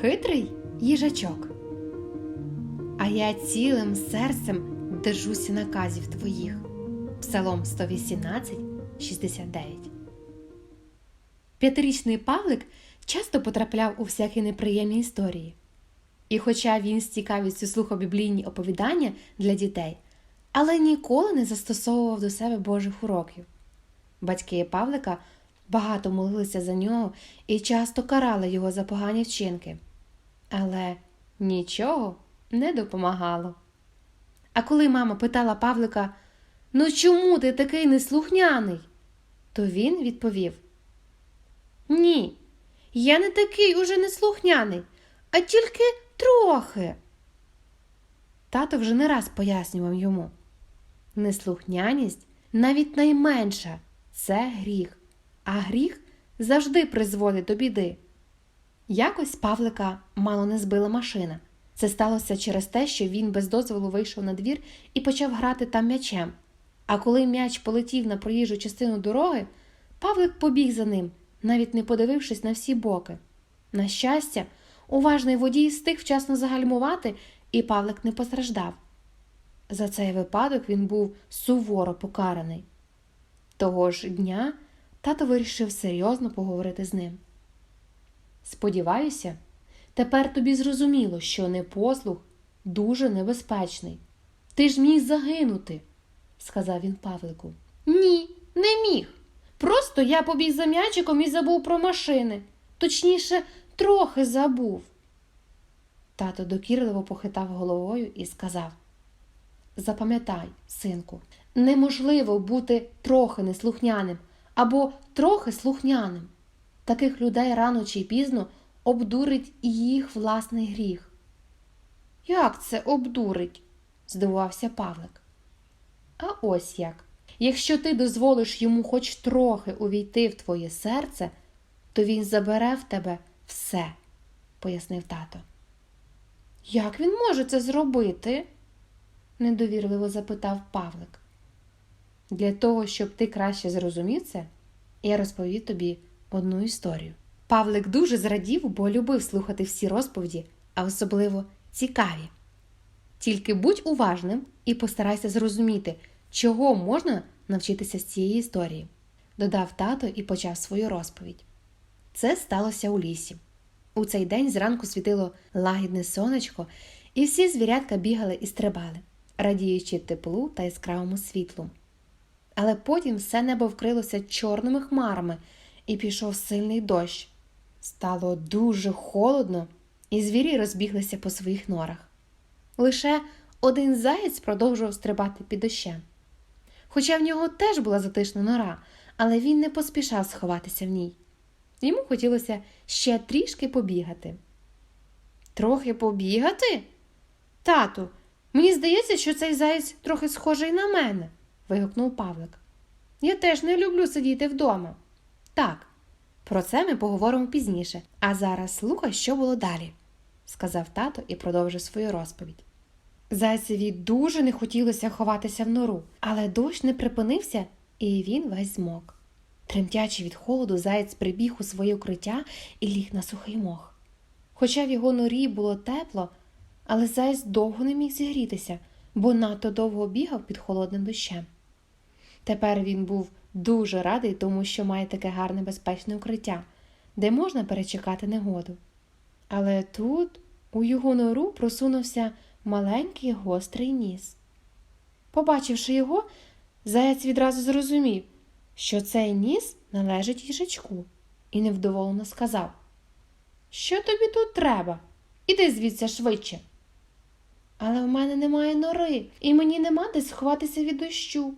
Хитрий їжачок. А я цілим серцем держуся наказів твоїх. Псалом 118, 69. П'ятирічний Павлик часто потрапляв у всякі неприємні історії. І хоча він з цікавістю слухав біблійні оповідання для дітей, але ніколи не застосовував до себе Божих уроків. Батьки Павлика багато молилися за нього і часто карали його за погані вчинки. Але нічого не допомагало. А коли мама питала Павлика, ну чому ти такий неслухняний? то він відповів: Ні, я не такий уже неслухняний, а тільки трохи. Тато вже не раз пояснював йому. Неслухняність навіть найменша це гріх, а гріх завжди призводить до біди. Якось Павлика мало не збила машина. Це сталося через те, що він без дозволу вийшов на двір і почав грати там м'ячем. А коли м'яч полетів на проїжджу частину дороги, Павлик побіг за ним, навіть не подивившись на всі боки. На щастя, уважний водій встиг вчасно загальмувати, і Павлик не постраждав. За цей випадок він був суворо покараний. Того ж дня тато вирішив серйозно поговорити з ним. Сподіваюся, тепер тобі зрозуміло, що непослух дуже небезпечний. Ти ж міг загинути, сказав він Павлику. Ні, не міг. Просто я побіг за м'ячиком і забув про машини. Точніше, трохи забув. Тато докірливо похитав головою і сказав Запам'ятай, синку, неможливо бути трохи неслухняним або трохи слухняним. Таких людей рано чи пізно обдурить і їх власний гріх. Як це обдурить? здивувався Павлик. А ось як. Якщо ти дозволиш йому хоч трохи увійти в твоє серце, то він забере в тебе все, пояснив тато. Як він може це зробити? недовірливо запитав Павлик. Для того, щоб ти краще зрозумів це, я розповів тобі одну історію. Павлик дуже зрадів, бо любив слухати всі розповіді, а особливо цікаві. Тільки будь уважним і постарайся зрозуміти, чого можна навчитися з цієї історії, додав тато і почав свою розповідь. Це сталося у лісі. У цей день зранку світило лагідне сонечко, і всі звірятка бігали і стрибали, радіючи теплу та яскравому світлу. Але потім все небо вкрилося чорними хмарами і пішов сильний дощ. Стало дуже холодно, і звірі розбіглися по своїх норах. Лише один заєць продовжував стрибати під дощем. Хоча в нього теж була затишна нора, але він не поспішав сховатися в ній. Йому хотілося ще трішки побігати. Трохи побігати? Тату, мені здається, що цей заєць трохи схожий на мене, вигукнув Павлик. Я теж не люблю сидіти вдома. Так, про це ми поговоримо пізніше, а зараз слухай, що було далі, сказав тато і продовжив свою розповідь. Зайцеві дуже не хотілося ховатися в нору, але дощ не припинився, і він весь змок. Тремтячи від холоду, заєць прибіг у своє укриття і ліг на сухий мох. Хоча в його норі було тепло, але заєць довго не міг зігрітися, бо надто довго бігав під холодним дощем. Тепер він був дуже радий, тому що має таке гарне безпечне укриття, де можна перечекати негоду. Але тут у його нору просунувся маленький гострий ніс. Побачивши його, заяць відразу зрозумів, що цей ніс належить їжачку, і невдоволено сказав Що тобі тут треба? Іди звідси швидше. Але в мене немає нори, і мені нема де сховатися від дощу,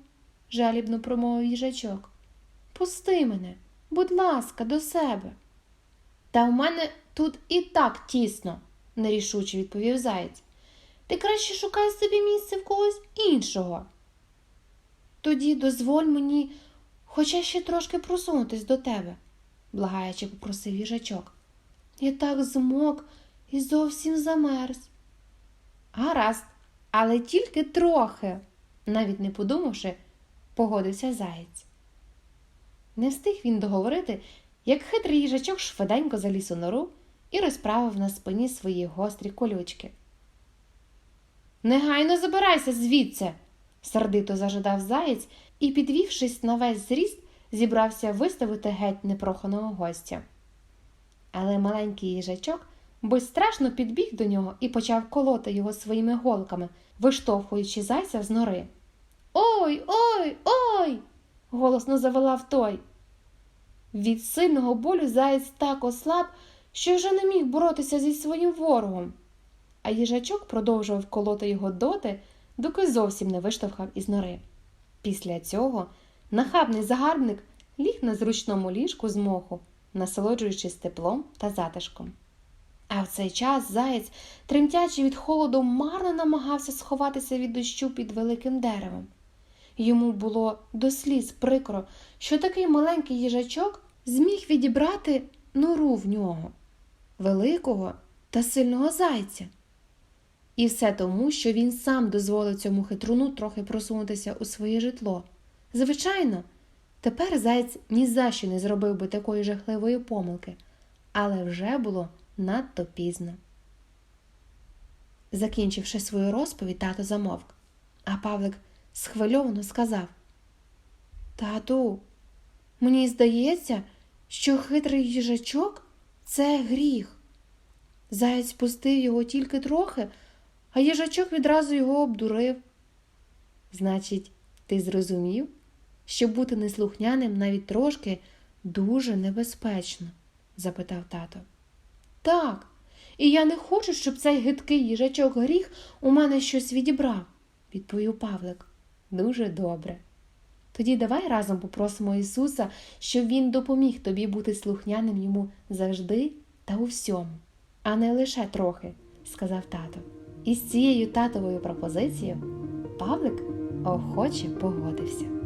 жалібно промовив їжачок. Пусти мене, будь ласка, до себе. Та в мене тут і так тісно, нерішуче відповів заєць. Ти краще шукай собі місце в когось іншого. Тоді дозволь мені хоча ще трошки просунутись до тебе, благаючи попросив їжачок. Я так змок і зовсім замерз. Гаразд, але тільки трохи, навіть не подумавши, погодився заєць. Не встиг він договорити, як хитрий їжачок швиденько заліз у нору і розправив на спині свої гострі колючки. Негайно забирайся звідси, сердито зажадав заєць і, підвівшись на весь зріст, зібрався виставити геть непроханого гостя. Але маленький їжачок безстрашно підбіг до нього і почав колоти його своїми голками, виштовхуючи зайця з нори. Ой, ой, ой. голосно завелав той. Від сильного болю заєць так ослаб, що вже не міг боротися зі своїм ворогом. А їжачок продовжував колоти його доти, доки зовсім не виштовхав із нори. Після цього нахабний загарбник ліг на зручному ліжку з моху, насолоджуючись теплом та затишком. А в цей час заєць, тремтячи від холоду, марно намагався сховатися від дощу під великим деревом. Йому було до сліз прикро, що такий маленький їжачок зміг відібрати нору в нього, великого та сильного зайця. І все тому, що він сам дозволив цьому хитруну трохи просунутися у своє житло. Звичайно, тепер заєць ні за що не зробив би такої жахливої помилки, але вже було надто пізно. Закінчивши свою розповідь, тато замовк, а Павлик схвильовано сказав Тату, мені здається, що хитрий їжачок це гріх. Заєць пустив його тільки трохи, а їжачок відразу його обдурив. Значить, ти зрозумів, що бути неслухняним навіть трошки дуже небезпечно? запитав тато. Так, і я не хочу, щоб цей гидкий їжачок гріх у мене щось відібрав, відповів Павлик. Дуже добре. Тоді давай разом попросимо Ісуса, щоб Він допоміг тобі бути слухняним йому завжди та у всьому, а не лише трохи, сказав тато. І з цією татовою пропозицією Павлик охоче погодився.